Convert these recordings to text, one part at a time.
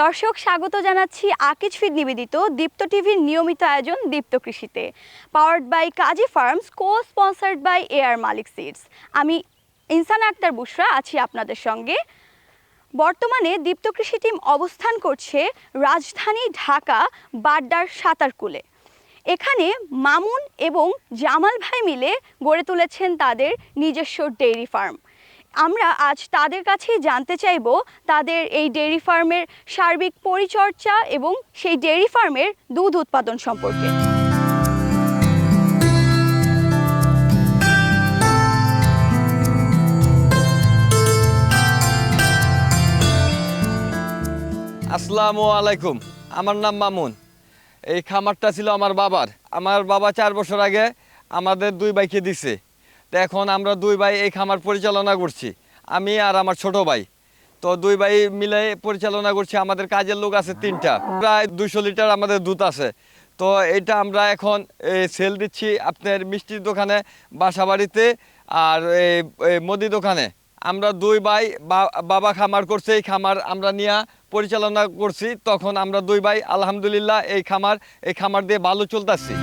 দর্শক, স্বাগত জানাচ্ছি আকিজ ফিড নিবেদিত দীপ্ত টিভির নিয়মিত আয়োজন দীপ্ত কৃষিতে। Powered by Kazi farms co sponsored by air মালিক সিডস আমি ইনসান আক্তার বুশরা আছি আপনাদের সঙ্গে। বর্তমানে দীপ্ত কৃষি টিম অবস্থান করছে রাজধানী ঢাকা, বাড্ডার সাঁতারকুলে। এখানে মামুন এবং জামাল ভাই মিলে গড়ে তুলেছেন তাদের নিজস্ব ডেইরি ফার্ম। আমরা আজ তাদের কাছেই জানতে চাইব তাদের এই ডেয়ারি ফার্মের সার্বিক পরিচর্যা এবং সেই ডেয়ারি ফার্মের দুধ উৎপাদন সম্পর্কে। আসসালামু আলাইকুম। আমার নাম মামুন। এই খামারটা ছিল আমার বাবার। আমার বাবা চার বছর আগে আমাদের দুই ভাইকে দিছে। তো এখন আমরা দুই ভাই এই খামার পরিচালনা করছি। আমি আর আমার ছোট ভাই। তো দুই ভাই মিলে পরিচালনা করছি, আমাদের কাজের লোক আছে তিনটা। প্রায় দুশো লিটার আমাদের দুধ আছে। তো এটা আমরা এখন সেল দিচ্ছি আপনার মিষ্টির দোকানে বাসা বাড়িতে আর এই এই দোকানে। আমরা দুই ভাই বাবা খামার করছে, এই খামার আমরা নিয়ে পরিচালনা করছি। তখন আমরা দুই ভাই আলহামদুলিল্লাহ এই খামার এই খামার দিয়ে ভালো চলতেছি।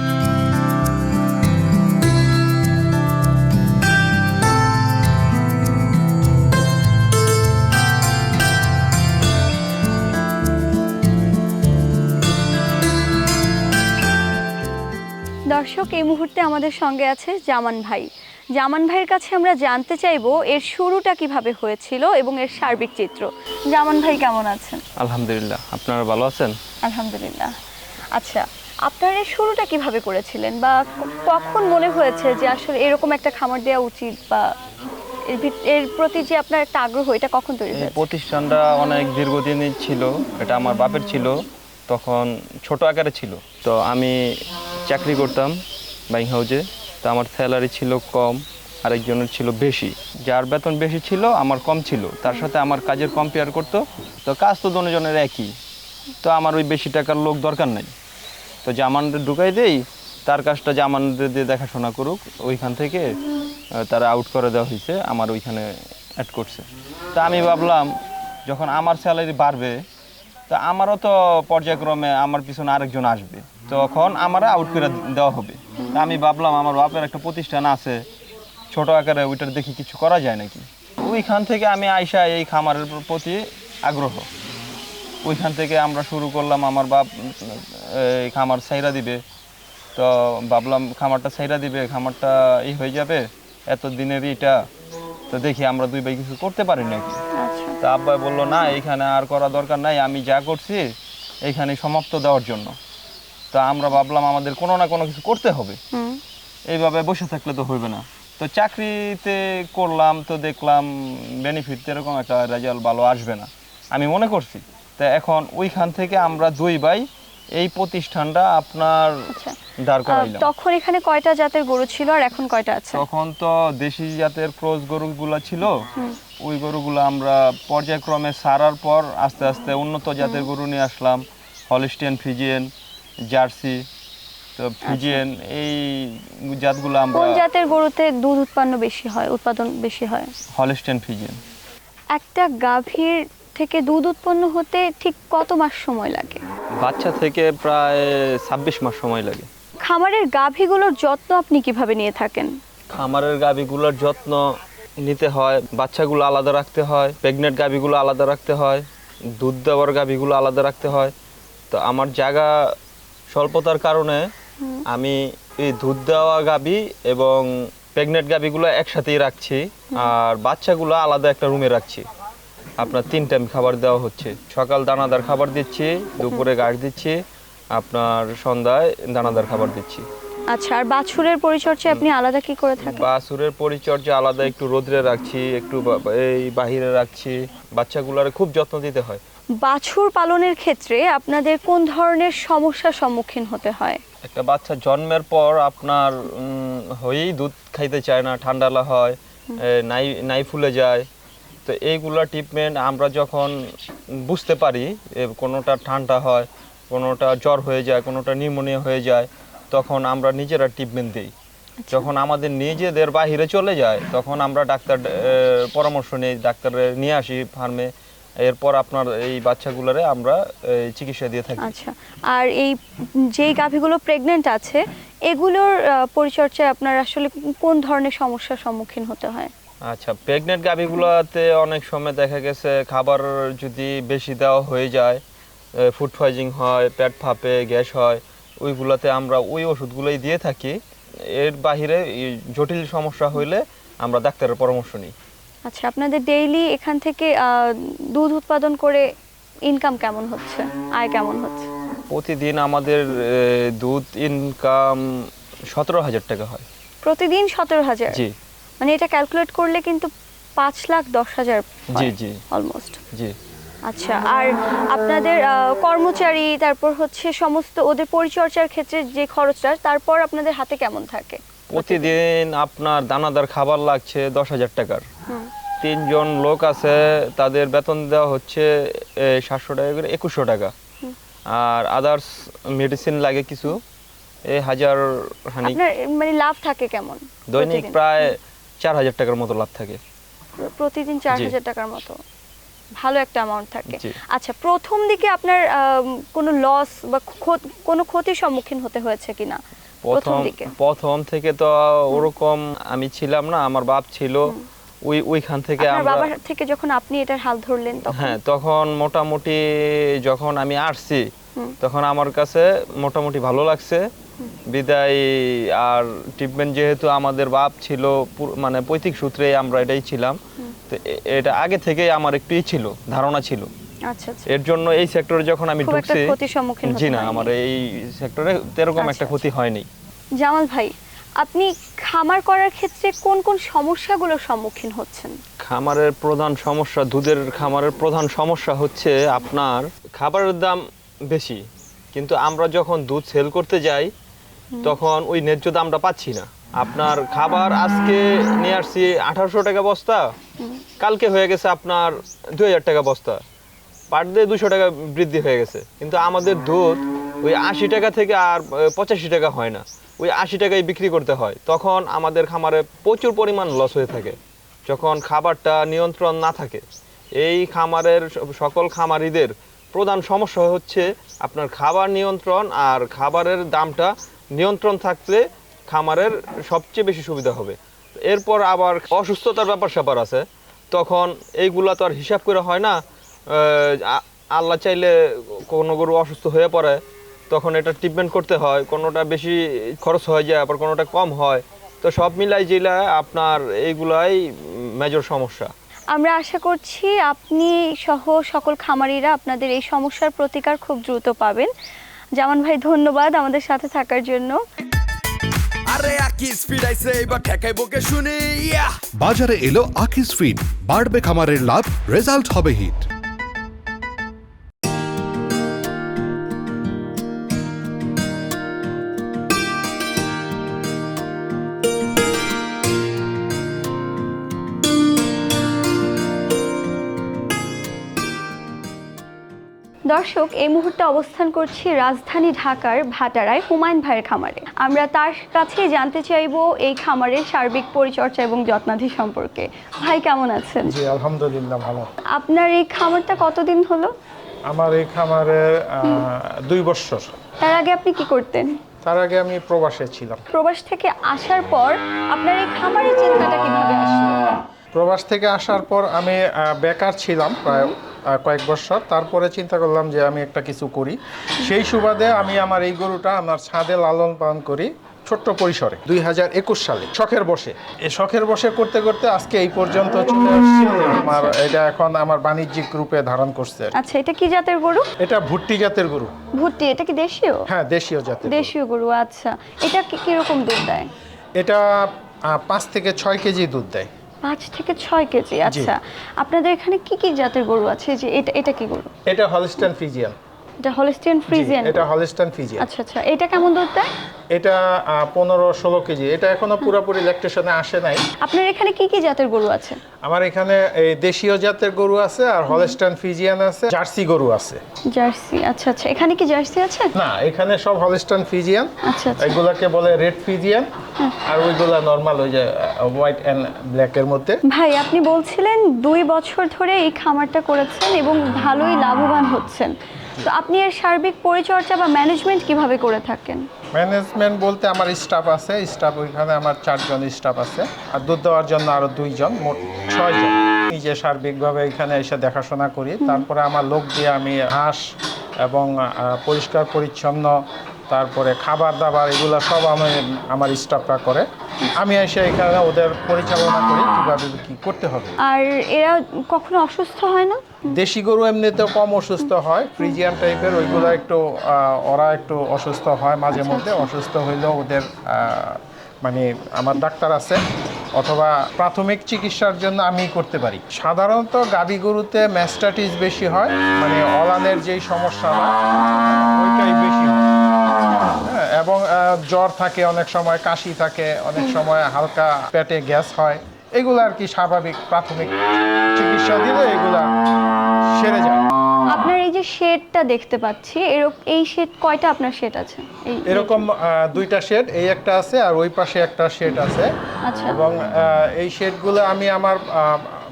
দর্শক এই মুহূর্তে আমাদের সঙ্গে আছে জামান ভাই। জামান ভাইয়ের কাছে আমরা জানতে চাইব এর শুরুটা কীভাবে হয়েছিল এবং এর সার্বিক চিত্র। জামান ভাই কেমন আছেন? আলহামদুলিল্লাহ। আপনারা ভালো আছেন? আলহামদুলিল্লাহ। আচ্ছা আপনার এর শুরুটা কীভাবে করেছিলেন বা কখন মনে হয়েছে যে আসলে এরকম একটা খামার দেওয়া উচিত বা এর এর প্রতি যে আপনার একটা আগ্রহ এটা কখন তৈরি হয়েছে? প্রতিষ্ঠানটা অনেক দীর্ঘদিনই ছিল এটা আমার বাপের ছিল তখন ছোট আকারে ছিল। তো আমি চাকরি করতাম ব্যাংক হাউজে তো আমার স্যালারি ছিল কম, আরেকজনের ছিল বেশি। যার বেতন বেশি ছিল, আমার কম ছিল। তার সাথে আমার কাজের কম্পেয়ার করতো, তো কাজ তো দুজনের একই। তো আমার ওই বেশি টাকার লোক দরকার নাই। তো জামানদের ঢুকাই দেই, তার কাজটা জামানদের দিয়ে দেখাশোনা করুক। ওইখান থেকে তারা আউট করে দেওয়া হয়েছে আমার ওইখানে অ্যাড করছে। তা আমি ভাবলাম, যখন আমার স্যালারি বাড়বে তো আমারও তো পর্যায়ক্রমে আমার পিছনে আরেকজন আসবে। তখন আমার আউট করে দেওয়া হবে। আমি ভাবলাম আমার বাপের একটা প্রতিষ্ঠান আছে, ছোট আকারে ওইটার দেখি কিছু করা যায় নাকি? ওইখান থেকে আমি আইসা এই খামারের প্রতি আগ্রহ। ওইখান থেকে আমরা শুরু করলাম, আমার বাপ এই খামার সাইরা দিবে। তো ভাবলাম খামারটা সাইরা দিবে, খামারটা এই হয়ে যাবে এত দিনের এটা। তো দেখি আমরা দুই ভাই কিছু করতে পারি নাকি? আচ্ছা। তা আব্বাই বলল না এইখানে আর করা দরকার নাই আমি যা করছি এইখানে সমাপ্ত দেওয়ার জন্য। তা আমরা ভাবলাম আমাদের কোনো না কোনো কিছু করতে হবে। এইভাবে বসে থাকলে তো হইবে না। তো চাকরিতে করলাম তো দেখলাম বেনিফিট এরকম একটা রেজাল্ট ভালো আসবে না। আমি মনে করছি তা এখন ওইখান থেকে আমরা দুই ভাই এই প্রতিষ্ঠানটা আপনার আচ্ছা। দাঁড় করাইলাম তখন এখানে কয়টা জাতের গরু ছিল আর এখন কয়টা আছে? তখন তো দেশি জাতের ক্রস গরুগুলো ছিল। ওই গরুগুলো আমরা পর্যায়ক্রমে সারার পর আস্তে আস্তে উন্নত জাতের গরু নিয়ে আসলাম। হলিস্টিয়ান ফিজিয়ান জার্সি তো ফিজিয়ান এই জাতগুলো আমরা কোন জাতের গরুতে দুধ উৎপন্ন বেশি হয় উৎপাদন বেশি হয়? Holstein Friesian. একটা গাভীর থেকে দুধ উৎপন্ন হতে ঠিক কত মাস সময় লাগে? বাচ্চা থেকে প্রায় ছাব্বিশ মাস সময় লাগে। খামারের গাভীগুলোর যত্ন আপনি কীভাবে নিয়ে থাকেন? খামারের গাভীগুলোর যত্ন নিতে হয় বাচ্চাগুলো আলাদা রাখতে হয় প্রেগনেন্ট গাভীগুলো আলাদা রাখতে হয় দুধ দেওয়ার গাভীগুলো আলাদা রাখতে হয়। তো আমার জায়গা স্বল্পতার কারণে আমি এই দুধ দেওয়া গাভী এবং প্রেগনেন্ট গাভীগুলো একসাথেই রাখছি আর বাচ্চাগুলো আলাদা একটা রুমে রাখছি। আপনার তিন টাইম খাবার দেওয়া হচ্ছে। সকাল দানাদার খাবার দিচ্ছি দুপুরে ঘাস দিচ্ছি আপনার সন্ধ্যায় দানাদার খাবার দিচ্ছি। আচ্ছা আর বাছুরের পরিচর্যা আপনি আলাদা কি করে থাকেন? বাছুরের পরিচর্যা আলাদা একটু রোদ্রে রাখছি একটু এই বাহিরে রাখছি বাচ্চাগুলোর খুব যত্ন দিতে হয়। বাছুর পালনের ক্ষেত্রে আপনাদের কোন ধরনের সমস্যার সম্মুখীন হতে হয়? একটা বাচ্চা জন্মের পর আপনার হয়েই দুধ খাইতে চায় না ঠান্ডালা হয় নাই নাই ফুলে যায় তো এইগুলা ট্রিটমেন্ট আমরা যখন বুঝতে পারি কোনোটা ঠান্ডা হয় কোনোটা জ্বর হয়ে যায় কোনোটা নিউমোনিয়া হয়ে যায় তখন আমরা নিজেরা ট্রিটমেন্ট দিই। যখন আমাদের নিজেদের বাহিরে চলে যায় তখন আমরা ডাক্তার পরামর্শ নিই ডাক্তারের নিয়ে আসি ফার্মে। এরপর আপনার এই বাচ্চাগুলোরে আমরা চিকিৎসা দিয়ে থাকি। আচ্ছা। আর এই যেই গাভীগুলো প্রেগনেন্ট আছে এগুলোর পরিচর্যায় আপনার আসলে কোন ধরনের সমস্যার সম্মুখীন হতে হয়? আচ্ছা প্রেগনেন্ট গাভীগুলোতে অনেক সময় দেখা গেছে খাবার যদি বেশি দেওয়া হয়ে যায় ফুড পয়জিং হয় পেট ফাঁপে গ্যাস হয় ওইগুলোতে আমরা ওই ওষুধগুলোই দিয়ে থাকি। এর বাহিরে জটিল সমস্যা হইলে আমরা ডাক্তারের পরামর্শ নিই। আচ্ছা আপনাদের ডেইলি এখান থেকে দুধ উৎপাদন করে ইনকাম কেমন হচ্ছে? আয় কেমন হচ্ছে? প্রতিদিন আমাদের দুধ ইনকাম সতেরো হাজার টাকা হয়। প্রতিদিন সতেরো হাজার? জি। মানে এটা ক্যালকুলেট করলে কিন্তু পাঁচ লাখ দশ হাজার জি জি। অলমোস্ট জি। আচ্ছা আর আপনাদের কর্মচারী তারপর হচ্ছে সমস্ত ওদের পরিচর্যার ক্ষেত্রে যে খরচটা তারপর আপনাদের হাতে কেমন থাকে? প্রতিদিন আপনার দানাদার খাবার লাগছে দশ হাজার টাকার। তিনজন লোক আছে তাদের বেতন দেওয়া হচ্ছে সাতশো টাকা করে একুশশো টাকা। আর আদার্স মেডিসিন লাগে কিছু এই হাজার মানে লাভ থাকে কেমন দৈনিক প্রায় চার হাজার টাকার মতো লাভ থাকে। প্রতিদিন চার হাজার টাকার মতো। ভালো একটা অ্যামাউন্ট থাকে। আচ্ছা প্রথম দিকে আপনার কোনো লস বা কোনো ক্ষতির সম্মুখীন হতে হয়েছে কিনা? প্রথম প্রথম থেকে তো ওরকম আমি ছিলাম না আমার বাপ ছিল। ওই ওইখান থেকে আমরা বাবার থেকে যখন আপনি এটার হাল ধরলেন তখন? হ্যাঁ তখন মোটামুটি যখন আমি আসছি তখন আমার কাছে মোটামুটি ভালো লাগছে। বিদায় আর ট্রিটমেন্ট যেহেতু আমাদের বাপ ছিল মানে পৈতৃক সূত্রে আমরা এটাই ছিলাম তো এটা আগে থেকেই আমার একটু ছিল ধারণা ছিল। আচ্ছা আচ্ছা। এর জন্য এই সেক্টরে যখন আমি ঢুকছি জি না আমার এই সেক্টরে এরকম আচ্ছা, একটা ক্ষতি হয়নি। জামাল ভাই আপনি খামার করার ক্ষেত্রে কোন কোন সমস্যাগুলোর সম্মুখীন হচ্ছেন? খামারের প্রধান সমস্যা দুধের খামারের প্রধান সমস্যা হচ্ছে আপনার খাবারের দাম বেশি। কিন্তু আমরা যখন দুধ সেল করতে যাই তখন ওই ন্যায্য দামটা পাচ্ছি না। আপনার খাবার আজকে নিয়ে আসছি আঠারোশো টাকা বস্তা কালকে হয়ে গেছে আপনার দুই হাজার টাকা বস্তা। পার ডে দুশো টাকা বৃদ্ধি হয়ে গেছে। কিন্তু আমাদের দুধ ওই আশি টাকা থেকে আর পঁচাশি টাকা হয় না। ওই আশি টাকায় বিক্রি করতে হয়। তখন আমাদের খামারে প্রচুর পরিমাণ লস হয়ে থাকে। যখন খাবারটা নিয়ন্ত্রণ না থাকে এই খামারের সকল খামারিদের প্রধান সমস্যা হচ্ছে আপনার খাবার নিয়ন্ত্রণ আর খাবারের দামটা নিয়ন্ত্রণ থাকলে খামারের সবচেয়ে বেশি সুবিধা হবে। এরপর আবার অসুস্থতার ব্যাপার স্যাপার আছে। তখন এইগুলা তো আর হিসাব করে হয় না। আল্লাহ চাইলে কোনো গরু অসুস্থ হয়ে পড়ে, তখন এটা ট্রিটমেন্ট করতে হয়। কোনোটা বেশি খরচ হয়ে যায়, আবার কোনোটা কম হয়। তো সব মিলাই জিলা আপনার এইগুলাই মেজর সমস্যা। আমরা আশা করছি আপনি সহ সকল খামারিরা আপনাদের এই সমস্যার প্রতিকার খুব দ্রুত পাবেন। জামান ভাই ধন্যবাদ আমাদের সাথে থাকার জন্য। আরে আকিস ফিরাইছে এবার ঠেকাই বকে শুনি ইয়া। বাজারে এলো আকিস ফিড বাড়বে খামারের লাভ রেজাল্ট হবে হিট দর্শক এই মুহূর্তে অবস্থান করছি রাজধানী ঢাকার ভাটারায় হুমায়ুন ভাইয়ের খামারে। আমরা তার কাছেই জানতে চাইব এই খামারের সার্বিক পরিচর্যা এবং যত্নাধি সম্পর্কে। ভাই কেমন আছেন? জি আলহামদুলিল্লাহ ভালো। আপনার এই খামারটা কতদিন হলো? আমার এই খামারে দুই বছর। তার আগে আপনি কি করতেন? তার আগে আমি প্রবাসে ছিলাম। প্রবাস থেকে আসার পর আপনার এই খামারের চিন্তাটা কীভাবে আসলো? প্রবাস থেকে আসার পর আমি বেকার ছিলাম প্রায় কয়েক বছর। তারপরে চিন্তা করলাম যে আমি একটা কিছু করি। সেই সুবাদে আমি আমার এই গরুটা আমার ছাদে লালন পালন করি ছোট্ট পরিসরে। দুই হাজার একুশ সালে। শখের বসে। এ শখের বসে করতে করতে আজকে এই পর্যন্ত চলে আসছে। আমার এটা এখন আমার বাণিজ্যিক রূপে ধারণ করছে। আচ্ছা এটা কি জাতের গরু? এটা ভুট্টি জাতের গরু। ভুট্টি এটা কি দেশীয়? হ্যাঁ দেশীয় জাতের দেশীয় গরু আচ্ছা। এটা কি কীরকম দুধ দেয়? এটা পাঁচ থেকে ছয় কেজি দুধ দেয়। পাঁচ থেকে ছয় কেজি আচ্ছা। আপনাদের এখানে কি কি জাতের গরু আছে? যে এটা এটা কি গরু? এটা হলস্টাইন ফিজিয়ান এটা হলিস্টিয়ান ফ্রিজিয়ান এটা হলিস্টান ফিজিয়ান আচ্ছা আচ্ছা। এটা কেমন দুধ দেয়? এটা পনেরো ষোলো কেজি। এটা এখনও পুরোপুরি ল্যাকটেশনে আসে নাই। আপনার এখানে কি কি জাতের গরু আছে? আমার এখানে এই দেশীয় জাতের গরু আছে আর হলস্টান ফিজিয়ান আছে জার্সি গরু আছে। জার্সি আচ্ছা আচ্ছা। এখানে কি জার্সি আছে? না এখানে সব হলস্টান আচ্ছা আচ্ছা। এগুলাকে বলে রেড ফিজিয়ান আর ওইগুলা নরমাল ওই যে হোয়াইট এন্ড ব্ল্যাক এর মধ্যে। ভাই আপনি বলছিলেন দুই বছর ধরে এই খামারটা করেছেন এবং ভালোই লাভবান হচ্ছেন। তো আপনি এর সার্বিক পরিচর্যা বা ম্যানেজমেন্ট কীভাবে করে থাকেন? ম্যানেজমেন্ট বলতে আমার স্টাফ আছে স্টাফ ওইখানে আমার চারজন স্টাফ আছে। আর দুধ দেওয়ার জন্য আরও দুইজন মোট ছয়জন। নিজে সার্বিকভাবে এখানে এসে দেখাশোনা করি। তারপরে আমার লোক দিয়ে আমি হাঁস এবং পরিষ্কার পরিচ্ছন্ন তারপরে খাবার দাবার এগুলো সব আমি আমার স্টাফরা করে। আমি এসে এখানে ওদের পরিচালনা করি কীভাবে কী করতে হবে। আর এরা কখনো অসুস্থ হয় না? দেশি গরু এমনিতেও কম অসুস্থ হয় ফ্রিজিয়ান টাইপের ওইগুলো একটু ওরা একটু অসুস্থ হয় মাঝে মধ্যে অসুস্থ হইলেও ওদের মানে আমার ডাক্তার আছে অথবা প্রাথমিক চিকিৎসার জন্য আমি করতে পারি। সাধারণত গাবি গরুতে ম্যাস্টাটিস বেশি হয় মানে অলানের যেই সমস্যাটা ওইটাই বেশি হয় হ্যাঁ, এবং জ্বর থাকে অনেক সময় কাশি থাকে অনেক সময় হালকা পেটে গ্যাস হয়। এগুলো আর কি স্বাভাবিক প্রাথমিক চিকিৎসা দিলে এগুলা সেরে যায়। আপনার এই যে শেডটা দেখতে পাচ্ছি এরকম এই শেড কয়টা আপনার শেড আছে? এরকম দুইটা শেড এই একটা আছে আর ওই পাশে একটা শেড আছে। আচ্ছা। এবং এই শেডগুলো আমি আমার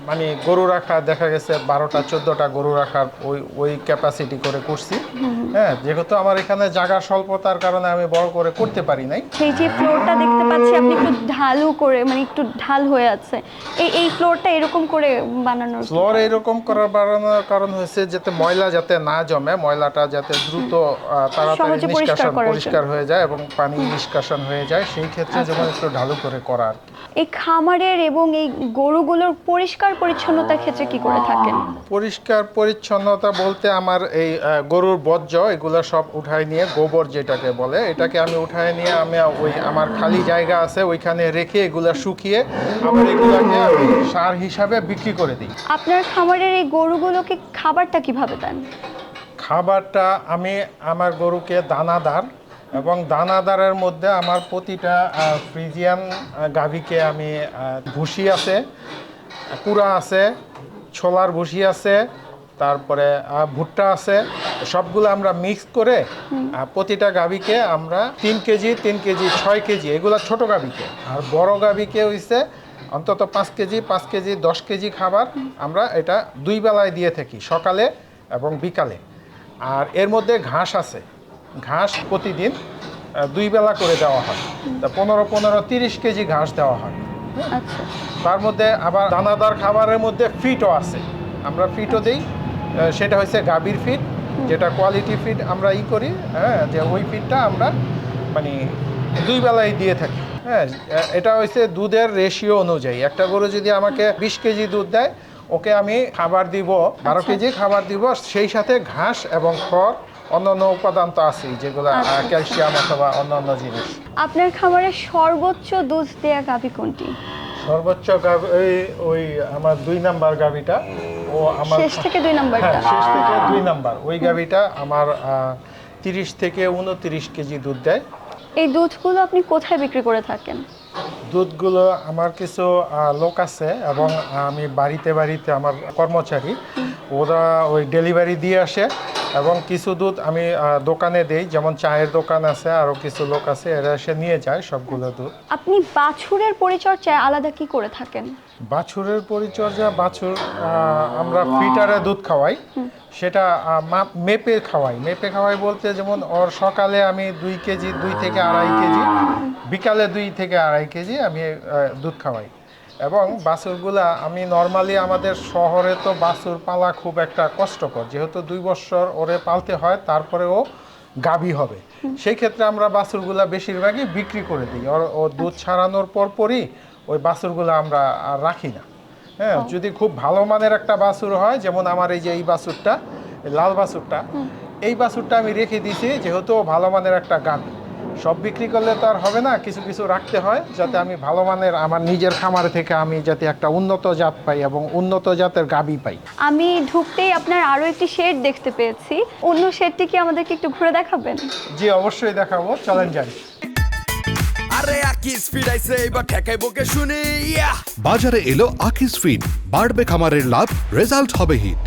মানে গরু রাখা দেখা গেছে বারোটা চোদ্দোটা গরু রাখার ওই ওই ক্যাপাসিটি করে করছি। হ্যাঁ যেহেতু আমার এখানে জায়গা স্বল্পতার কারণে আমি বড় করে করতে পারি নাই। সেই যে ফ্লোরটা দেখতে পাচ্ছি আপনি একটু ঢালু করে মানে একটু ঢাল হয়ে আছে। এই এই ফ্লোরটা এরকম করে বানানোর ফ্লোর এরকম করার বাড়ানোর কারণ হয়েছে যাতে ময়লা যাতে না জমে ময়লাটা যাতে দ্রুত তাড়াতাড়ি পরিষ্কার নিষ্কাশন পরিষ্কার হয়ে যায় এবং পানি নিষ্কাশন হয়ে যায়। সেই ক্ষেত্রে যেমন একটু ঢালু করে করা আর কি। এই খামারের এবং এই গরুগুলোর পরিষ্কার পরিচ্ছন্নতার ক্ষেত্রে কি করে থাকেন? পরিষ্কার পরিচ্ছন্নতা বলতে আমার এই গরুর বর্জ্য এগুলো সব উঠায় নিয়ে গোবর যেটাকে বলে এটাকে আমি উঠায় নিয়ে আমি ওই আমার খালি জায়গা আছে ওইখানে রেখে এগুলো শুকিয়ে আমার এগুলাকে আমি সার হিসাবে বিক্রি করে দিই। আপনার খামারের এই গরুগুলোকে খাবারটা কীভাবে দেন? খাবারটা আমি আমার গরুকে দানাদার এবং দানাদারের মধ্যে আমার প্রতিটা ফ্রিজিয়ান গাভীকে আমি ভুসি আছে কুড়া আছে ছোলার ভুসি আছে তারপরে ভুট্টা আছে সবগুলো আমরা মিক্স করে প্রতিটা গাভীকে আমরা তিন কেজি তিন কেজি ছয় কেজি এগুলো ছোট গাভীকে। আর বড় গাভীকে হইছে অন্তত পাঁচ কেজি পাঁচ কেজি দশ কেজি খাবার আমরা এটা দুই বেলায় দিয়ে থাকি সকালে এবং বিকালে। আর এর মধ্যে ঘাস আছে। ঘাস প্রতিদিন দুই বেলা করে দেওয়া হয়। তা পনেরো পনেরো তিরিশ কেজি ঘাস দেওয়া হয়। আচ্ছা। তার মধ্যে আবার দানাদার খাবারের মধ্যে ফিটও আছে। আমরা ফিটও দিই সেটা হচ্ছে গাভীর ফিট যেটা কোয়ালিটি ফিট আমরা ই করি হ্যাঁ যে ওই ফিটটা আমরা মানে দুই বেলায় দিয়ে থাকি। হ্যাঁ এটা হচ্ছে দুধের রেশিও অনুযায়ী। একটা গরু যদি আমাকে বিশ কেজি দুধ দেয় ওকে আমি খাবার দিব বারো কেজি খাবার দিব সেই সাথে ঘাস এবং খড় অন্যান্য উপাদান তো আছেই যেগুলো ক্যালসিয়াম অথবা অন্যান্য জিনিস। আপনার খামারের সর্বোচ্চ দুধ দেয়া গাভী কোনটি? সর্বোচ্চ গাভী ওই ওই আমার দুই নাম্বার গাভীটা ও আমার শেষ থেকে দুই নাম্বারটা। হ্যাঁ শেষ থেকে দুই নাম্বার। ওই গাভীটা আমার তিরিশ থেকে উনত্রিশ কেজি দুধ দেয়। এই দুধগুলো আপনি কোথায় বিক্রি করে থাকেন? দুধগুলো আমার কিছু লোক আছে এবং আমি বাড়িতে বাড়িতে আমার কর্মচারী। ওরা ওই ডেলিভারি দিয়ে আসে এবং কিছু দুধ আমি দোকানে দেই যেমন চায়ের দোকান আছে আরও কিছু লোক আছে এরা এসে নিয়ে যায় সবগুলো দুধ। আপনি বাছুরের পরিচর্যায় আলাদা কি করে থাকেন? বাছুরের পরিচর্যা বাছুর আমরা ফিটারে দুধ খাওয়াই। সেটা মাপ- মেপে খাওয়াই। মেপে খাওয়াই বলতে যেমন ওর সকালে আমি দুই কেজি দুই থেকে আড়াই কেজি বিকালে দুই থেকে আড়াই কেজি আমি দুধ খাওয়াই। এবং বাছুরগুলা আমি নর্মালি আমাদের শহরে তো বাছুর পালা খুব একটা কষ্টকর। যেহেতু দুই বছর ওরে পালতে হয় তারপরে ও গাভী হবে। সেই ক্ষেত্রে আমরা বাছুরগুলা বেশিরভাগই বিক্রি করে দিই। ওর ও দুধ ছাড়ানোর পরপরই ওই বাছুরগুলো আমরা আর রাখি না। হ্যাঁ যদি খুব ভালো মানের একটা বাছুর হয় যেমন আমার এই যে এই বাছুরটা লাল বাছুরটা এই বাছুরটা আমি রেখে দিয়েছি যেহেতু ও ভালো মানের একটা গাভী। সব বিক্রি করলে তো আর হবে না কিছু কিছু রাখতে হয় যাতে আমি ভালো মানের আমার নিজের খামারে থেকে আমি যাতে একটা উন্নত জাত পাই এবং উন্নত জাতের গাবি পাই। আমি ঢুকতেই আপনার আরও একটি শেড দেখতে পেয়েছি। অন্য শেডটি কি আমাদেরকে একটু ঘুরে দেখাবেন? জি অবশ্যই দেখাবো চলেন যাই। আরে আকি স্পিড আইছে এবার ঠেকাইবো কে শুনি ইয়া! বাজারে এলো আকিস ফিড বাড়বে খামারের লাভ রেজাল্ট হবে হিট।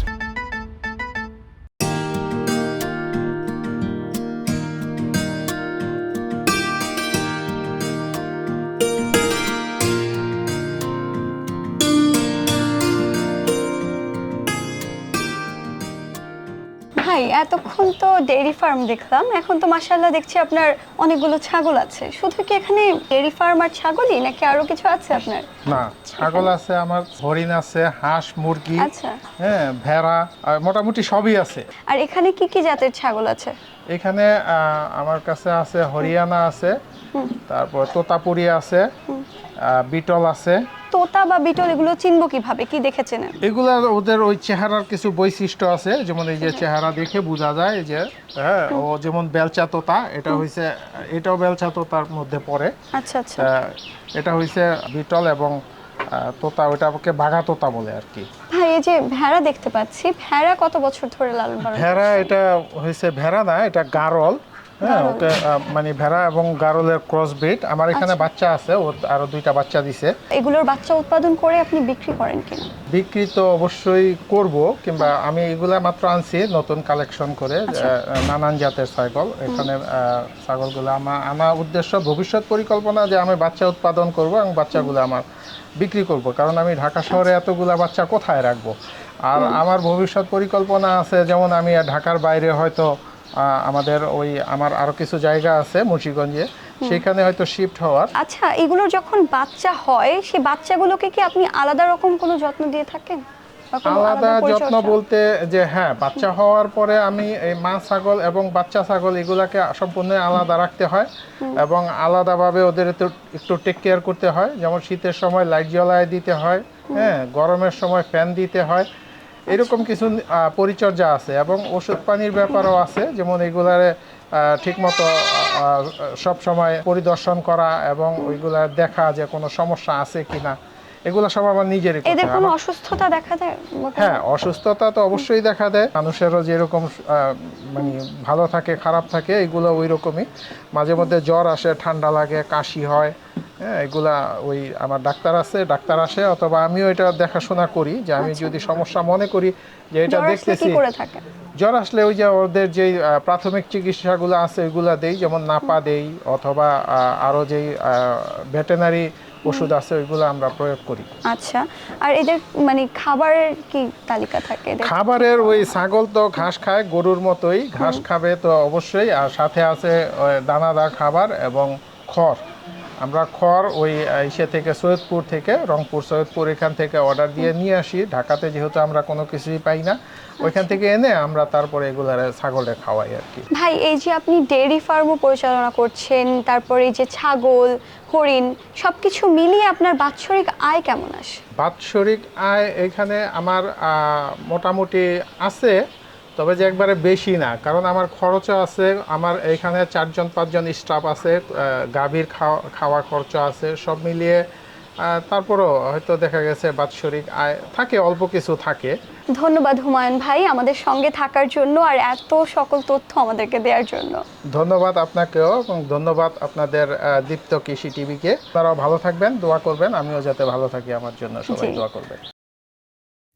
এতক্ষণ তো ডেয়ারি ফার্ম দেখলাম এখন তো মাসাল্লাহ দেখছি আপনার অনেকগুলো ছাগল আছে। শুধু কি এখানে ডেয়ারি ফার্ম আর ছাগলই নাকি আরও কিছু আছে আপনার? না ছাগল আছে আমার হরিণ আছে হাঁস মুরগি আচ্ছা। হ্যাঁ ভেড়া আর মোটামুটি সবই আছে। আর এখানে কি কি জাতের ছাগল আছে? এখানে আহ, আমার কাছে আছে হরিয়ানা আছে তারপর তোতাপুরি আছে বিটল আছে। তোতা বা বিটল এগুলো চিনবো কীভাবে? কি দেখেছেন? এগুলো ওদের ওই চেহারার কিছু বৈশিষ্ট্য আছে যেমন এই যে চেহারা দেখে বোঝা যায় যে হ্যাঁ ও যেমন বেলচা তোতা এটা হইছে এটাও বেলচা তোতার মধ্যে পড়ে। আচ্ছা আচ্ছা। এটা হইছে বিটল এবং তোতা ওটাকে বাঘা তোতা বলে আর কি। ভাই এই যে ভেড়া দেখতে পাচ্ছি ভেড়া কত বছর ধরে লালন পালন ভেড়া এটা হয়েছে ভেড়া না এটা গারল। হ্যাঁ ওকে মানে ভেড়া এবং গারলের ক্রস ব্রিড আমার এখানে বাচ্চা আছে ও আরও দুইটা বাচ্চা দিছে। এগুলোর বাচ্চা উৎপাদন করে আপনি বিক্রি করেন কিনা? বিক্রি তো অবশ্যই করব কিংবা আমি এগুলা মাত্র আনছি নতুন কালেকশন করে আচ্ছা। নানান জাতের ছাগল। এখানে ছাগলগুলো আমার আমার উদ্দেশ্য ভবিষ্যৎ পরিকল্পনা যে আমি বাচ্চা উৎপাদন করব এবং বাচ্চাগুলো আমার বিক্রি করব কারণ আমি ঢাকা শহরে আচ্ছা। এতগুলা বাচ্চা কোথায় রাখব? আর আমার ভবিষ্যৎ পরিকল্পনা আছে যেমন আমি ঢাকার বাইরে হয়তো আমাদের ওই আমার আরও কিছু জায়গা আছে মুন্সিগঞ্জে সেখানে হয়তো শিফট হওয়ার। আচ্ছা এগুলোর যখন বাচ্চা হয় সেই বাচ্চাগুলোকে কি আপনি আলাদা রকম কোনো যত্ন দিয়ে থাকেন? আলাদা যত্ন বলতে যে হ্যাঁ বাচ্চা হওয়ার পরে আমি এই মা ছাগল এবং বাচ্চা ছাগল এগুলাকে সম্পূর্ণ আলাদা রাখতে হয় এবং আলাদাভাবে ওদের একটু টেক কেয়ার করতে হয়। যেমন শীতের সময় লাইট জ্বলায় দিতে হয় হ্যাঁ গরমের সময় ফ্যান দিতে হয়। এরকম কিছু পরিচর্যা আছে এবং ওষুধ পানির ব্যাপারও আছে। যেমন এগুলারে ঠিকমতো সব সময় পরিদর্শন করা এবং ওইগুলা দেখা যে কোনো সমস্যা আছে কিনা এগুলো সব আমার নিজেরই এদের কোনো অসুস্থতা দেখা দেয় হ্যাঁ অসুস্থতা তো অবশ্যই দেখা দেয়। মানুষেরও যেরকম মানে ভালো থাকে খারাপ থাকে এগুলো ওই রকমই মাঝে মধ্যে জ্বর আসে ঠান্ডা লাগে কাশি হয় হ্যাঁ এগুলা ওই আমার ডাক্তার আছে ডাক্তার আসে অথবা আমিও এটা দেখাশোনা করি যে আমি যদি সমস্যা মনে করি যে এটা দেখতেছি। জ্বর আসলে ওই যে ওদের যে প্রাথমিক চিকিৎসাগুলো আছে ওইগুলা দেই যেমন নাপা দেই অথবা আরও আরও যেই ভেটেনারি ওষুধ আছে ওইগুলো আমরা প্রয়োগ করি। আচ্ছা আর এদের মানে খাবারের কি তালিকা থাকে খাবারের ওই ছাগল তো ঘাস খায় গরুর মতোই ঘাস খাবে তো অবশ্যই আর সাথে আছে দানাদার খাবার এবং খড়। আমরা খড় ওই ইসে থেকে সৈয়দপুর থেকে রংপুর সৈয়দপুর এখান থেকে অর্ডার দিয়ে নিয়ে আসি। ঢাকাতে যেহেতু আমরা কোনো কিছুই পাই না ওইখান থেকে এনে আমরা তারপরে এগুলারে ছাগলে খাওয়াই আর কি। ভাই এই যে আপনি ডেয়ারি ফার্মও পরিচালনা করছেন তারপরে এই যে ছাগল হরিণ সব কিছু মিলিয়ে আপনার বাৎসরিক আয় কেমন আসে? বাৎসরিক আয় এখানে আমার মোটামুটি আছে। তবে যে একবারে বেশি না কারণ আমার খরচও আছে আমার এখানে চারজন পাঁচজন স্টাফ আছে গাভীর খাওয়া খাওয়া খরচ আছে সব মিলিয়ে তারপরও হয়তো দেখা গেছে বাৎসরিক আয় থাকে অল্প কিছু থাকে। ধন্যবাদ হুমায়ুন ভাই আমাদের সঙ্গে থাকার জন্য আর এত সকল তথ্য আমাদেরকে দেওয়ার জন্য। ধন্যবাদ আপনাকেও এবং ধন্যবাদ আপনাদের দীপ্ত কৃষি টিভিকে। আপনারাও ভালো থাকবেন দোয়া করবেন আমিও যাতে ভালো থাকি আমার জন্য সবাই দোয়া করবেন।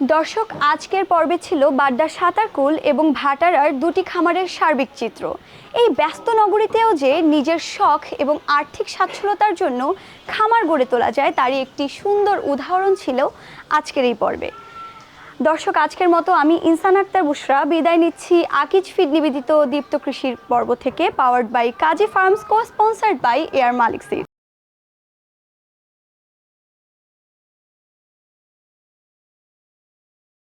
দর্শক, আজকের পর্বে ছিল বাড্ডার সাঁতারকুল এবং ভাটারার দুটি খামারের সার্বিক চিত্র। এই ব্যস্ত নগরীতেও যে নিজের শখ এবং আর্থিক স্বাচ্ছলতার জন্য খামার গড়ে তোলা যায়, তারই একটি সুন্দর উদাহরণ ছিল আজকের এই পর্বে। দর্শক, আজকের মতো আমি ইনসান আক্তার বুসরা বিদায় নিচ্ছি। আকিজ ফিড নিবেদিত দীপ্ত কৃষির পর্ব থেকে powered by Kazi farms co sponsored by air মালিক সিড